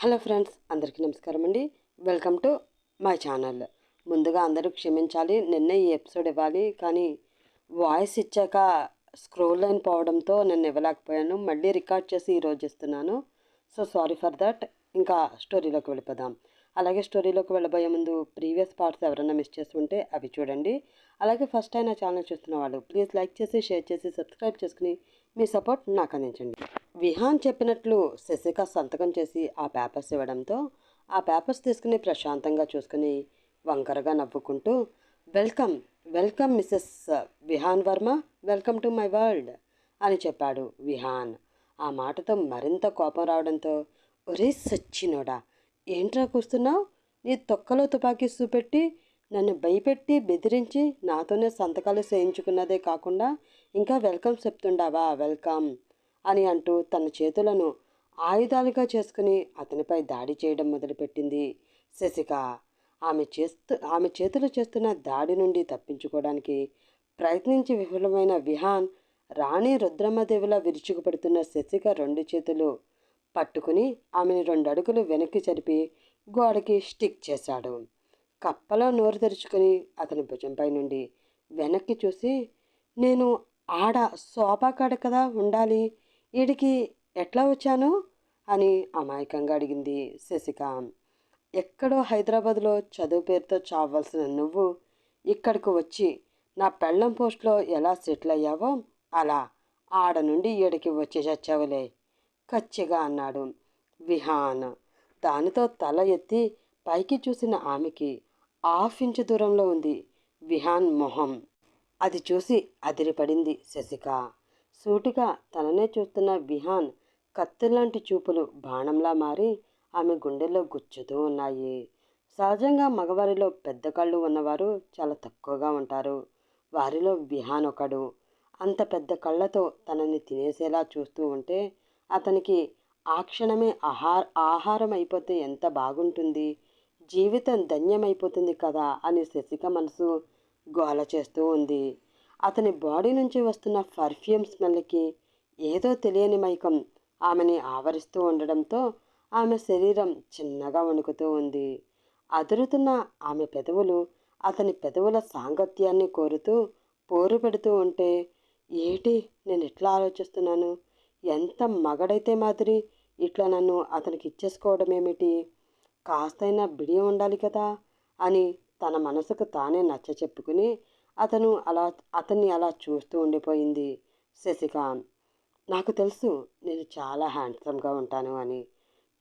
Hello friends అందరికీ నమస్కారం అండి. Welcome to my channel. ముందుగా అందరూ క్షమించాలి నిన్న ఈ ఎపిసోడ్ ఇవ్వాలి కానీ వాయిస్ ఇచ్చాక స్క్రోల్ లైన్ పోవడంతో నేను ఇవ్వలేకపోయాను. మళ్ళీ రికార్డ్ చేసి ఈరోజు ఇస్తున్నాను. So sorry for that. ఇంకా స్టోరీలోకి వెళ్ళిపోదాం. అలాగే స్టోరీలోకి వెళ్ళబోయే ముందు ప్రీవియస్ పార్ట్స్ ఎవరైనా మిస్ చేసి ఉంటే అవి చూడండి. అలాగే ఫస్ట్ టైం నా ఛానల్ చూస్తున్న వాళ్ళు ప్లీజ్ లైక్ చేసి షేర్ చేసి సబ్స్క్రైబ్ చేసుకుని మీ సపోర్ట్ నాకు అందించండి. విహాన్ చెప్పినట్లు శశిక సంతకం చేసి ఆ పేపర్స్ ఇవ్వడంతో ఆ పేపర్స్ తీసుకుని ప్రశాంతంగా చూసుకుని వంకరగా నవ్వుకుంటూ welcome welcome Mrs Vihaan Varma welcome to my world అని చెప్పాడు విహాన్. ఆ మాటతో మరింత కోపం రావడంతో ఒరే సచ్చినోడా ఏంట్రా కూస్తున్నావు? నీ తొక్కలో తుపాకీ చూపెట్టి నన్ను భయపెట్టి బెదిరించి నాతోనే సంతకాలు చేయించుకున్నదే కాకుండా ఇంకా వెల్కమ్ చెప్తుండావా? వెల్కమ్ అని అంటూ తన చేతులను ఆయుధాలుగా చేసుకుని అతనిపై దాడి చేయడం మొదలుపెట్టింది శశిక. ఆమె చేస్తూ ఆమె చేతులు చేస్తున్న దాడి నుండి తప్పించుకోవడానికి ప్రయత్నించి విఫలమైన విహాన్ రాణి రుద్రమ్మదేవిలా విరుచుకుపడుతున్న శశిక రెండు చేతులు పట్టుకుని ఆమెను రెండు అడుగులు వెనక్కి జరిపి గోడకి స్టిక్ చేశాడు. కప్పలో నోరు తెరుచుకుని అతని భుజంపై నుండి వెనక్కి చూసి నేను ఆడ సోఫా కాడ కదా ఉండాలి వీడికి ఎట్లా వచ్చాను? అని అమాయకంగా అడిగింది శశిక. ఎక్కడో హైదరాబాద్లో చదువు పేరుతో చావలసిన నువ్వు ఇక్కడికి వచ్చి నా పెళ్ళం పోస్ట్లో ఎలా సెటిల్ అయ్యావో అలా ఆడ నుండి ఈడికి వచ్చి చచ్చావులే కచ్చిగా అన్నాడు విహాన్. దానితో తల ఎత్తి పైకి చూసిన ఆమెకి హాఫ్ ఇంచు దూరంలో ఉంది విహాన్ మొహం. అది చూసి అదిరిపడింది శశిక. సూటిగా తననే చూస్తున్న విహాన్ కత్తిలాంటి చూపులు బాణంలా మారి ఆమె గుండెల్లో గుచ్చుతూ ఉన్నాయి. సహజంగా మగవారిలో పెద్ద కళ్ళు ఉన్నవారు చాలా తక్కువగా ఉంటారు. వారిలో విహాన్ ఒకడు. అంత పెద్ద కళ్ళతో తనని తినేసేలా చూస్తూ ఉంటే అతనికి ఆ క్షణమే ఆహార ఆహారం అయిపోతే ఎంత బాగుంటుంది? జీవితం ధన్యమైపోతుంది కదా అని శశిక మనసు గోల చేస్తూ ఉంది. అతని బాడీ నుంచి వస్తున్న పర్ఫ్యూమ్ స్మెల్కి ఏదో తెలియని మైకం ఆమెని ఆవరిస్తూ ఉండడంతో ఆమె శరీరం చిన్నగా వణుకుతూ ఉంది. అదురుతున్న ఆమె పెదవులు అతని పెదవుల సాంగత్యాన్ని కోరుతూ పోరు పెడుతూ ఉంటే ఏటి నేను ఎట్లా ఆలోచిస్తున్నాను? ఎంత మగడైతే మాదిరి ఇట్లా నన్ను అతనికి ఇచ్చేసుకోవడం ఏమిటి? కాస్తైనా బిడియం ఉండాలి కదా అని తన మనసుకు తానే నచ్చ చెప్పుకుని అతను అలా అతన్ని అలా చూస్తూ ఉండిపోయింది శశికాంత్. నాకు తెలుసు నేను చాలా హ్యాండ్సమ్గా ఉంటాను అని.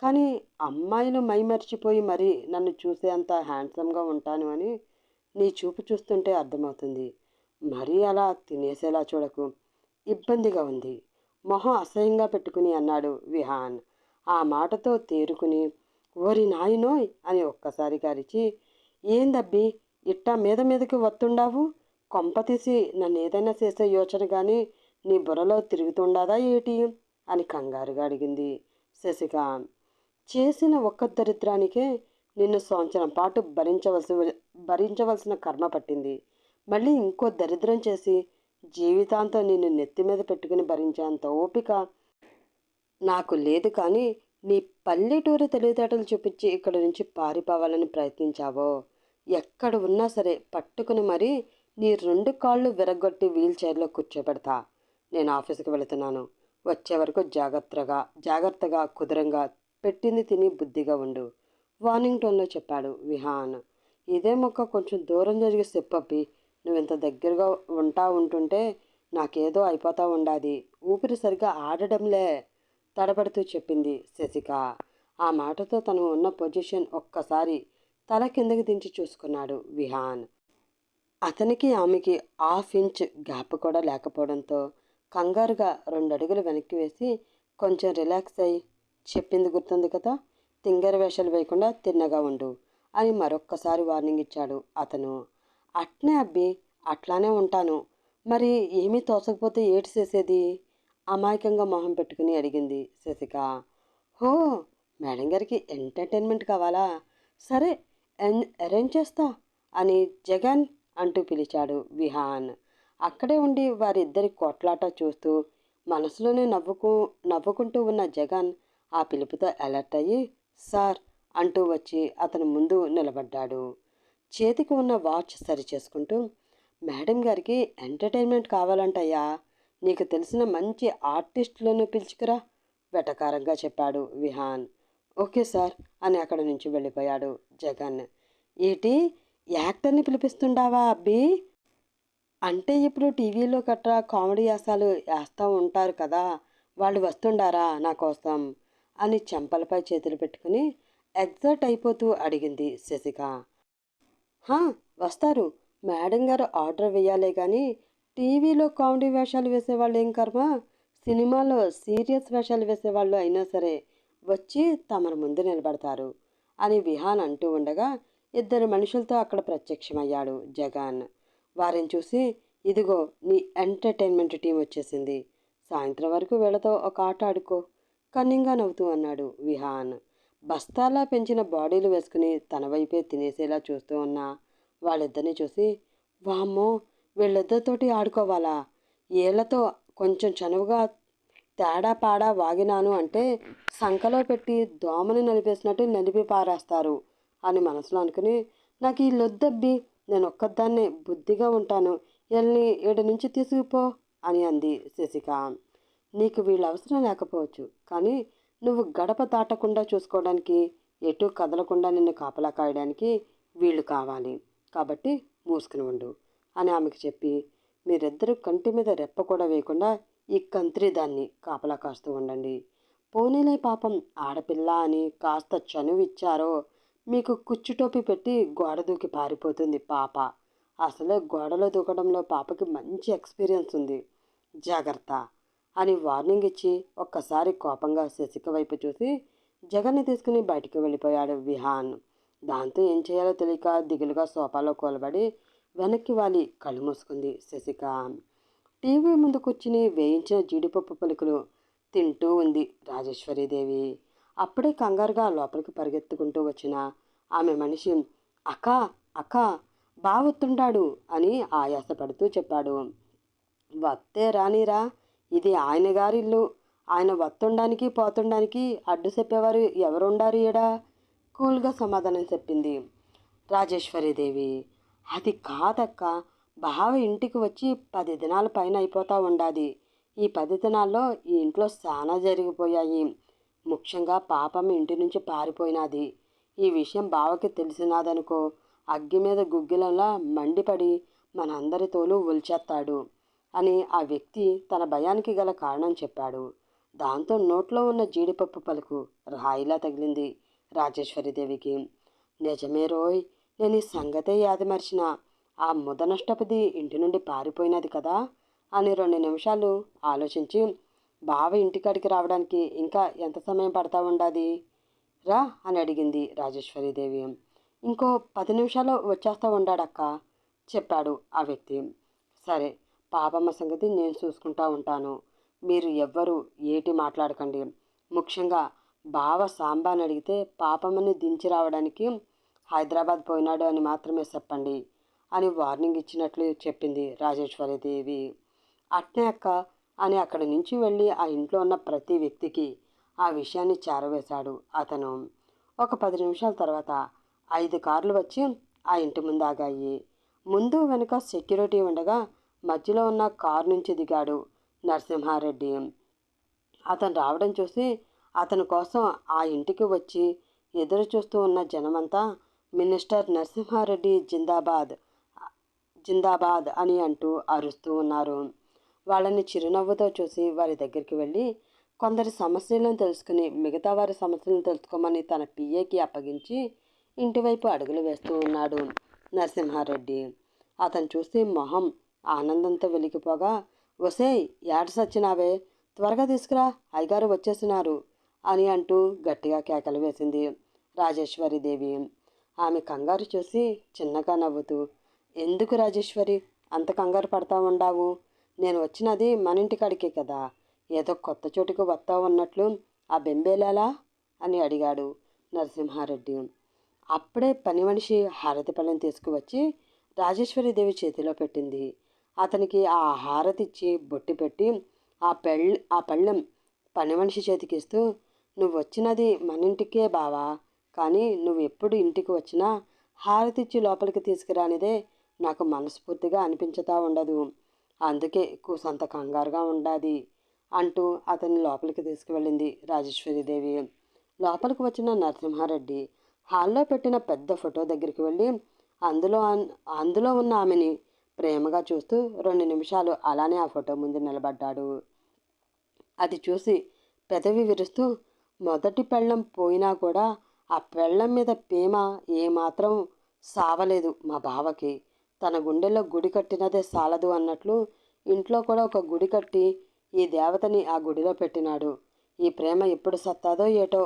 కానీ అమ్మాయిలు మైమర్చిపోయి మరీ నన్ను చూసేంత హ్యాండ్సమ్గా ఉంటాను అని నీ చూపు చూస్తుంటే అర్థమవుతుంది. మరీ అలా తినేసేలా చూడకు. ఇబ్బందిగా ఉంది. మొహం అసహ్యంగా పెట్టుకుని అన్నాడు విహాన్. ఆ మాటతో తేరుకుని ఓరి నాయనోయ్ అని ఒక్కసారి గారిచి ఏందబ్బి ఇట్టా మీద మీదకి వత్తుండావు? కొంప తీసి నన్ను ఏదైనా చేసే యోచన కానీ నీ బుర్రలో తిరుగుతుండదా ఏటి? అని కంగారుగా అడిగింది శశిక. చేసిన ఒక్క దరిద్రానికే నిన్ను సంవత్సరం పాటు భరించవలసి భరించవలసిన కర్మ పట్టింది. మళ్ళీ ఇంకో దరిద్రం చేసి జీవితాంతం నిన్ను నెత్తి మీద పెట్టుకుని భరించేంత ఓపిక నాకు లేదు కానీ నీ పల్లెటూరు తెలివితేటలు చూపించి ఇక్కడి నుంచి పారిపోవాలని ప్రయత్నించావో. ఎక్కడ ఉన్నా సరే పట్టుకుని మరీ నీ రెండు కాళ్ళు విరగొట్టి వీల్ చైర్లో కూర్చోబెడతా. నేను ఆఫీస్కి వెళుతున్నాను. వచ్చే వరకు జాగ్రత్తగా జాగ్రత్తగా కుదురంగా పెట్టింది తిని బుద్ధిగా ఉండు. వార్నింగ్ టోన్లో చెప్పాడు విహాన్. ఇదే మొక్క కొంచెం దూరం జరిగి చెప్పప్పి నువ్వు ఇంత దగ్గరగా ఉంటా ఉంటుంటే నాకేదో అయిపోతా ఉండాది. ఊపిరి సరిగా ఆడడంలే తడబడుతూ చెప్పింది శశిక. ఆ మాటతో తను ఉన్న పొజిషన్ ఒక్కసారి తల కిందకి దించి చూసుకున్నాడు విహాన్. అతనికి ఆమెకి హాఫ్ ఇంచ్ గ్యాప్ కూడా లేకపోవడంతో కంగారుగా రెండు అడుగులు వెనక్కి వేసి కొంచెం రిలాక్స్ అయ్యి చెప్పింది గుర్తుంది కదా తింగర వేషాలు వేయకుండా తిన్నగా ఉండు అని మరొక్కసారి వార్నింగ్ ఇచ్చాడు అతను. అట్నే అబ్బి అట్లానే ఉంటాను. మరి ఏమీ తోచకపోతే ఏటి చేసేది? అమాయకంగా మొహం పెట్టుకుని అడిగింది శశిక. హో మేడం గారికి ఎంటర్టైన్మెంట్ కావాలా? సరే అరేంజ్ చేస్తా అని జగన్ అంటూ పిలిచాడు విహాన్. అక్కడే ఉండి వారిద్దరి కొట్లాట చూస్తూ మనసులోనే నవ్వుకు నవ్వుకుంటూ ఉన్న జగన్ ఆ పిలుపుతో అలర్ట్ అయ్యి సార్ అంటూ వచ్చి అతని ముందు నిలబడ్డాడు. చేతికి ఉన్న వాచ్ సరి చేసుకుంటూ మేడం గారికి ఎంటర్టైన్మెంట్ కావాలంటయ్యా. నీకు తెలిసిన మంచి ఆర్టిస్టులను పిలుచుకురా వెటకారంగా చెప్పాడు విహాన్. ఓకే సార్ అని అక్కడి నుంచి వెళ్ళిపోయాడు జగన్. ఏటి? యాక్టర్ని పిలిపిస్తుండావా అబ్బి? అంటే ఇప్పుడు టీవీలో గట్రా కామెడీ వేసాలు వేస్తూ ఉంటారు కదా వాళ్ళు వస్తుండారా నా కోసం అని చెంపలపై చేతులు పెట్టుకుని ఎగ్జైట్ అయిపోతూ అడిగింది శశిక. హా వస్తారు. మేడం గారు ఆర్డర్ వేయాలే కానీ టీవీలో కామెడీ వేషాలు వేసేవాళ్ళు ఏం కర్మ? సినిమాలో సీరియస్ వేషాలు వేసేవాళ్ళు అయినా సరే వచ్చి తమర ముందు నిలబడతారు అని విహాన్ అంటూ ఉండగా ఇద్దరు మనుషులతో అక్కడ ప్రత్యక్షమయ్యాడు జగన్. వారిని చూసి ఇదిగో నీ ఎంటర్టైన్మెంట్ టీం వచ్చేసింది. సాయంత్రం వరకు వీళ్ళతో ఒక ఆట ఆడుకో కన్నింగా నవ్వుతూ అన్నాడు విహాన్. బస్తాలా పెంచిన బాడీలు వేసుకుని తన వైపే తినేసేలా చూస్తూ ఉన్న వాళ్ళిద్దరిని చూసి వామ్మో వీళ్ళిద్దరితోటి ఆడుకోవాలా? ఏళ్ళతో కొంచెం చనువుగా తేడా పాడా వాగినాను అంటే సంకలో పెట్టి దోమని నలిపేసినట్టు నలిపి పారేస్తారు. అని మనసులో అనుకుని నాకు ఈ లొద్దబ్బి నేను ఒక్కదాన్నే బుద్ధిగా ఉంటాను. వెళ్ళి ఏడు నుంచి తీసుకుపో అని అంది శశిక. నీకు వీళ్ళ అవసరం లేకపోవచ్చు కానీ నువ్వు గడప దాటకుండా చూసుకోవడానికి ఎటు కదలకుండా నిన్ను కాపలా కాయడానికి వీళ్ళు కావాలి. కాబట్టి మూసుకుని ఉండు అని ఆమెకు చెప్పి మీరిద్దరూ కంటి మీద రెప్ప కూడా వేయకుండా ఈ కంత్రి దాన్ని కాపలా కాస్తూ ఉండండి. పోనీలే పాపం ఆడపిల్ల అని కాస్త చనువిచ్చారో మీకు కుచ్చు టోపీ పెట్టి గోడ దూకి పారిపోతుంది పాప. అసలే గోడలో దూకడంలో పాపకి మంచి ఎక్స్పీరియన్స్ ఉంది. జాగ్రత్త అని వార్నింగ్ ఇచ్చి ఒక్కసారి కోపంగా శశిక వైపు చూసి జగన్ని తీసుకుని బయటికి వెళ్ళిపోయాడు విహాన్. దాంతో ఏం చేయాలో తెలియక దిగులుగా సోఫాలో కూలబడి వెనక్కి వాలి కళ్ళు మూసుకుంది శశిక. టీవీ ముందు కూర్చుని వేయించిన జీడిపప్పు పలుకులు తింటూ ఉంది రాజేశ్వరీదేవి. అప్పుడే కంగారుగా లోపలికి పరిగెత్తుకుంటూ వచ్చిన ఆమె మనిషి అక్క అక్క బావొత్తుండాడు అని ఆయాసపడుతూ చెప్పాడు. వత్తే రానిరా ఇది ఆయన గారి ఇల్లు ఆయన వత్తుండానికి పోతుండానికి అడ్డు చెప్పేవారు ఎవరుండారు ఈడా? కూల్గా సమాధానం చెప్పింది రాజేశ్వరీదేవి అది కాదక్క బావ ఇంటికి వచ్చి పది దినాల పైన అయిపోతా ఉండాది. ఈ పది దినాల్లో ఈ ఇంట్లో చాలా జరిగిపోయాయి. ముఖ్యంగా పాపం ఇంటి నుంచి పారిపోయినది. ఈ విషయం బావకి తెలిసినాదనుకో అగ్గి మీద గుగ్గిలంలా మండిపడి మనందరి తోలు ఒలిచేస్తాడు అని ఆ వ్యక్తి తన భయానికి గల కారణం చెప్పాడు. దాంతో నోట్లో ఉన్న జీడిపప్పు పలుకు రాయిలా తగిలింది రాజేశ్వరిదేవికి నిజమే రోయ్ నేను ఈ సంగతే యాది మర్చిన ఆ ముదనష్టపది ఇంటి నుండి పారిపోయినది కదా అని రెండు నిమిషాలు ఆలోచించి బావ ఇంటికాడికి రావడానికి ఇంకా ఎంత సమయం పడతా ఉండాది? రా అని అడిగింది రాజేశ్వరీదేవి ఇంకో పది నిమిషాలు వచ్చేస్తా ఉండాడక్క చెప్పాడు ఆ వ్యక్తి. సరే పాపమ్మ సంగతి నేను చూసుకుంటా ఉంటాను. మీరు ఎవ్వరు ఏటి మాట్లాడకండి. ముఖ్యంగా బావ సాంబాని అడిగితే పాపమ్మని దించి రావడానికి హైదరాబాద్ పోయినాడు అని మాత్రమే చెప్పండి అని వార్నింగ్ ఇచ్చినట్లు చెప్పింది రాజేశ్వరీదేవి అట్నే అక్క అని అక్కడి నుంచి వెళ్ళి ఆ ఇంట్లో ఉన్న ప్రతి వ్యక్తికి ఆ విషయాన్ని చేరవేశాడు అతను. ఒక పది నిమిషాల తర్వాత ఐదు కార్లు వచ్చి ఆ ఇంటి ముందు ఆగాయి. ముందు వెనుక సెక్యూరిటీ ఉండగా మధ్యలో ఉన్న కారు నుంచి దిగాడు నరసింహారెడ్డి. అతను రావడం చూసి అతని కోసం ఆ ఇంటికి వచ్చి ఎదురు చూస్తూ ఉన్న జనమంతా మినిస్టర్ నరసింహారెడ్డి జిందాబాద్ జిందాబాద్ అని అంటూ అరుస్తూ ఉన్నారు. వాళ్ళని చిరునవ్వుతో చూసి వారి దగ్గరికి వెళ్ళి కొందరి సమస్యలను తెలుసుకుని మిగతా వారి సమస్యలను తెలుసుకోమని తన పిఏకి అప్పగించి ఇంటివైపు అడుగులు వేస్తూ ఉన్నాడు నరసింహారెడ్డి. అతను చూసి మొహం ఆనందంతో వెలిగిపోగా వసే ఏడ సచ్చినావే త్వరగా తీసుకురా అయ్యగారు వచ్చేసినారు అని అంటూ గట్టిగా కేకలు వేసింది రాజేశ్వరిదేవి ఆమె కంగారు చూసి చిన్నగా నవ్వుతూ ఎందుకు రాజేశ్వరి? అంత కంగారు పడతా ఉండావు? నేను వచ్చినది మన ఇంటి కాడికే కదా. ఏదో కొత్త చోటుకు వస్తా ఉన్నట్లు ఆ బెంబేలాలా? అని అడిగాడు నరసింహారెడ్డి. అప్పుడే పని మనిషి హారతి పళ్ళని తీసుకువచ్చి రాజేశ్వరీదేవి చేతిలో పెట్టింది. అతనికి ఆ హారతి ఇచ్చి బొట్టి పెట్టి ఆ పెళ్ళి ఆ పళ్ళెం పని మనిషి చేతికిస్తూ నువ్వు వచ్చినది మన ఇంటికే బావా. కానీ నువ్వు ఎప్పుడు ఇంటికి వచ్చినా హారతిచ్చి లోపలికి తీసుకురానిదే నాకు మనస్ఫూర్తిగా అనిపించుతా ఉండదు. అందుకే కూసంత కంగారుగా ఉండాది అంటూ అతన్ని లోపలికి తీసుకువెళ్ళింది రాజేశ్వరీదేవి లోపలికి వచ్చిన నరసింహారెడ్డి హాల్లో పెట్టిన పెద్ద ఫోటో దగ్గరికి వెళ్ళి అందులో అన్- అందులో ఉన్న ఆమెని ప్రేమగా చూస్తూ రెండు నిమిషాలు అలానే ఆ ఫోటో ముందు నిలబడ్డాడు. అది చూసి పెదవి విరుస్తూ మొదటి పెళ్ళం పోయినా కూడా ఆ పెళ్ళం మీద ప్రేమ ఏమాత్రం సావలేదు మా బావకి. తన గుండెల్లో గుడి కట్టినదే సాలదు అన్నట్లు ఇంట్లో కూడా ఒక గుడి కట్టి ఈ దేవతని ఆ గుడిలో పెట్టినాడు. ఈ ప్రేమ ఎప్పుడు సత్తాదో ఏటో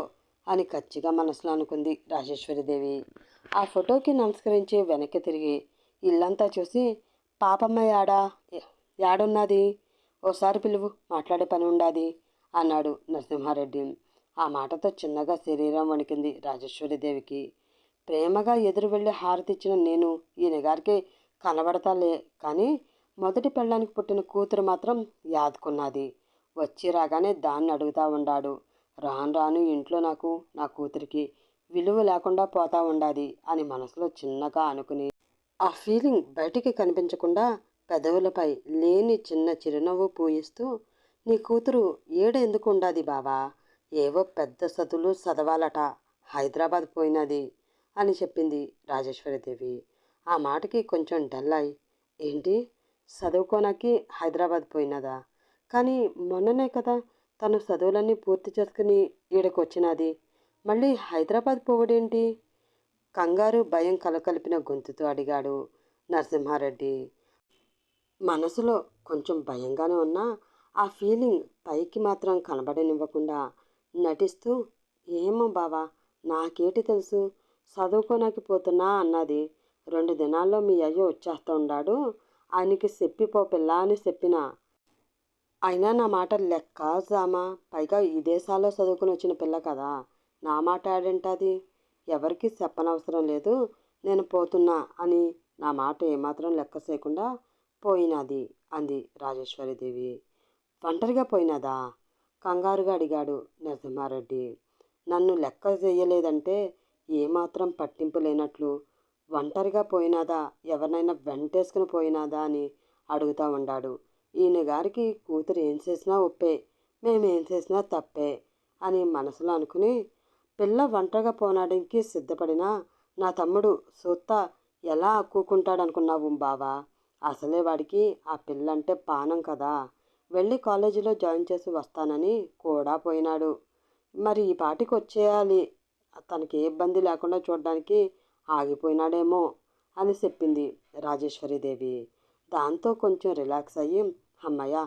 అని కచ్చిగా మనసులో అనుకుంది రాజేశ్వరిదేవి ఆ ఫోటోకి నమస్కరించి వెనక్కి తిరిగి ఇల్లంతా చూసి పాపమ్మ యాడా? యాడున్నది? ఓసారి పిలువు మాట్లాడే పని ఉండాది అన్నాడు నరసింహారెడ్డి. ఆ మాటతో చిన్నగా శరీరం వణికింది రాజేశ్వరిదేవికి ప్రేమగా ఎదురు వెళ్ళి హారతిచ్చిన నేను ఈయన గారికి కనబడతాలే. కానీ మొదటి పెళ్ళానికి పుట్టిన కూతురు మాత్రం యాదుకున్నది. వచ్చి రాగానే దాన్ని అడుగుతా ఉండాడు. రాను రాను ఇంట్లో నాకు నా కూతురికి విలువ లేకుండా పోతా ఉండాది అని మనసులో చిన్నగా అనుకుని ఆ ఫీలింగ్ బయటికి కనిపించకుండా పెదవులపై లేని చిన్న చిరునవ్వు పూయిస్తూ నీ కూతురు ఏడెందుకు ఉండాది బావా? ఏవో పెద్ద సదులు చదవాలట హైదరాబాద్ పోయినది అని చెప్పింది రాజేశ్వరిదేవి. ఆ మాటకి కొంచెం డల్ అయి ఏంటి? చదువుకోనాకి హైదరాబాద్ పోయినదా? కానీ మొన్ననే కదా తను చదువులన్నీ పూర్తి చేసుకుని ఈడకొచ్చినది. మళ్ళీ హైదరాబాద్ పోవడేంటి? కంగారు భయం కలకలిపిన గొంతుతో అడిగాడు నరసింహారెడ్డి. మనసులో కొంచెం భయంగానే ఉన్నా ఆ ఫీలింగ్ పైకి మాత్రం కనబడనివ్వకుండా నటిస్తూ ఏమో బావా నాకేటి తెలుసు? చదువుకోనాకి పోతున్నా అన్నది. రెండు దినాల్లో మీ అయ్య వచ్చేస్తూ ఉండాడు. ఆయనకి చెప్పిపో పిల్ల అని చెప్పిన. అయినా నా మాట లెక్క జామా. పైగా ఈ దేశాల్లో చదువుకుని వచ్చిన పిల్ల కదా. నా మాట ఆడంటది? ఎవరికి చెప్పనవసరం లేదు. నేను పోతున్నా అని నా మాట ఏమాత్రం లెక్క చేయకుండా పోయినది అంది రాజేశ్వరిదేవి. ఒంటరిగా పోయినదా? కంగారుగా అడిగాడు నరసింహారెడ్డి. నన్ను లెక్క చేయలేదంటే ఏమాత్రం పట్టింపు లేనట్లు ఒంటరిగా పోయినాదా? ఎవరినైనా వెంటేసుకుని పోయినాదా అని అడుగుతా ఉండాడు. ఈయన గారికి కూతురు ఏం చేసినా ఒప్పే మేమేం చేసినా తప్పే అని మనసులో అనుకుని పిల్ల ఒంటరిగా పోనాడానికి సిద్ధపడినా నా తమ్ముడు సూత్త ఎలా అక్కుకుంటాడనుకున్నావు బావా? అసలే వాడికి ఆ పిల్లంటే పానం కదా. వెళ్ళి కాలేజీలో జాయిన్ చేసి వస్తానని కూడా పోయినాడు. మరి ఈ పాటికి వచ్చేయాలి. తనకి ఏ ఇబ్బంది లేకుండా చూడడానికి ఆగిపోయినాడేమో అని చెప్పింది రాజేశ్వరీదేవి దాంతో కొంచెం రిలాక్స్ అయ్యి అమ్మయ్య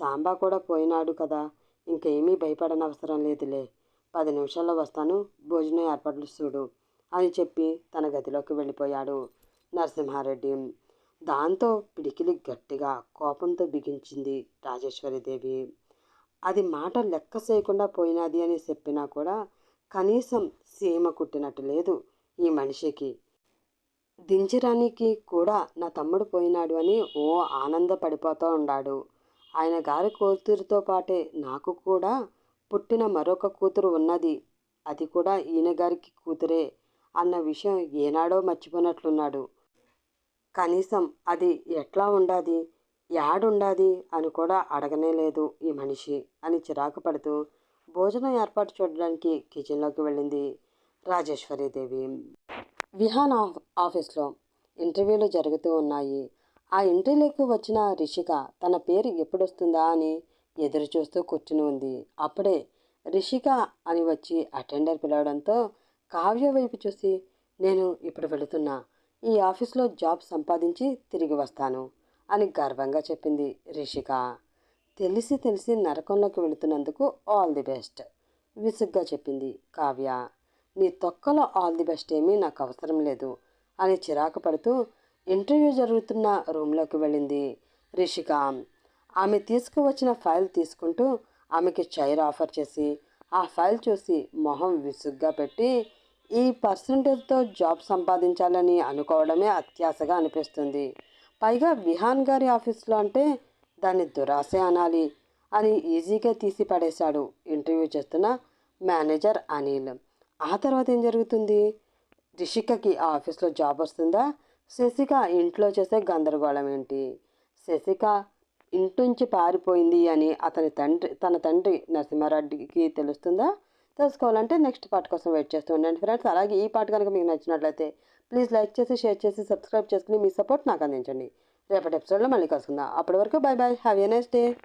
సాంబా కూడా పోయినాడు కదా ఇంకేమీ భయపడనవసరం లేదులే. పది నిమిషాల్లో వస్తాను భోజనం ఏర్పాట్లు చూడు అని చెప్పి తన గదిలోకి వెళ్ళిపోయాడు నరసింహారెడ్డి. దాంతో పిడికిలి గట్టిగా కోపంతో బిగించింది రాజేశ్వరీదేవి అది మాట లెక్క చేయకుండా పోయినది అని చెప్పినా కూడా కనీసం సీమ కుట్టినట్టు లేదు. ఈ మనిషికి. దించడానికి కూడా నా తమ్ముడు పోయినాడు అని ఓ ఆనందపడిపోతూ ఉన్నాడు ఆయన గారి కూతురుతో పాటే నాకు కూడా పుట్టిన మరొక కూతురు ఉన్నది. అది కూడా ఈయన గారికి కూతురే అన్న విషయం ఏనాడో మర్చిపోయినట్లున్నాడు. కనీసం అది ఎట్లా ఉండాది? యాడుండాది? అని కూడా అడగనే లేదు ఈ మనిషి అని చిరాకు పడుతూ భోజనం ఏర్పాటు చూడడానికి కిచెన్లోకి వెళ్ళింది. రాజేశ్వరీదేవి విహాన్ ఆఫ్ ఆఫీస్లో ఇంటర్వ్యూలు జరుగుతూ ఉన్నాయి. ఆ ఇంటర్వ్యూకి వచ్చిన రిషిక తన పేరు ఎప్పుడొస్తుందా అని ఎదురు చూస్తూ కూర్చుని ఉంది. అప్పుడే రిషిక అని వచ్చి అటెండర్ పిలవడంతో కావ్య వైపు చూసి నేను ఇప్పుడు వెళుతున్నా. ఈ ఆఫీస్లో జాబ్ సంపాదించి తిరిగి వస్తాను అని గర్వంగా చెప్పింది రిషిక. తెలిసి తెలిసి నరకంలోకి వెళుతున్నందుకు ఆల్ ది బెస్ట్ విసుగ్గా చెప్పింది కావ్య. నీ తొక్కలో ఆల్ ది బెస్ట్ ఏమీ నాకు అవసరం లేదు అని చిరాకు పడుతూ ఇంటర్వ్యూ జరుగుతున్న రూమ్లోకి వెళ్ళింది రిషిక. ఆమె తీసుకువచ్చిన ఫైల్ తీసుకుంటూ ఆమెకి చైర్ ఆఫర్ చేసి ఆ ఫైల్ చూసి మొహం విసుగ్గా పెట్టి ఈ పర్సంటేజ్తో జాబ్ సంపాదించాలని అనుకోవడమే అత్యాశగా అనిపిస్తుంది. పైగా విహాన్ గారి ఆఫీస్లో అంటే దాన్ని దురాశ అనాలి అని ఈజీగా తీసి పడేశాడు ఇంటర్వ్యూ చేస్తున్న మేనేజర్ అనిల్. ఆ తర్వాత ఏం జరుగుతుంది? రిషికకి ఆ ఆఫీస్లో జాబ్ వస్తుందా? శశిక ఇంట్లో చేసే గందరగోళం ఏంటి? శశిక ఇంటి పారిపోయింది అని అతని తండ్రి తన తండ్రి నరసింహారెడ్డికి తెలుస్తుందా? తెలుసుకోవాలంటే నెక్స్ట్ పార్ట్ కోసం వెయిట్ చేస్తూ ఉండండి ఫ్రెండ్స్. అలాగే ఈ పార్ట్ కనుక మీకు నచ్చినట్లయితే ప్లీజ్ లైక్ చేసి షేర్ చేసి సబ్స్క్రైబ్ చేసుకుని మీ సపోర్ట్ నాకు అందించండి. రేపటి ఎపిసోడ్లో మళ్ళీ కలుసుకుందాం. అప్పటి వరకు bye bye have a nice day.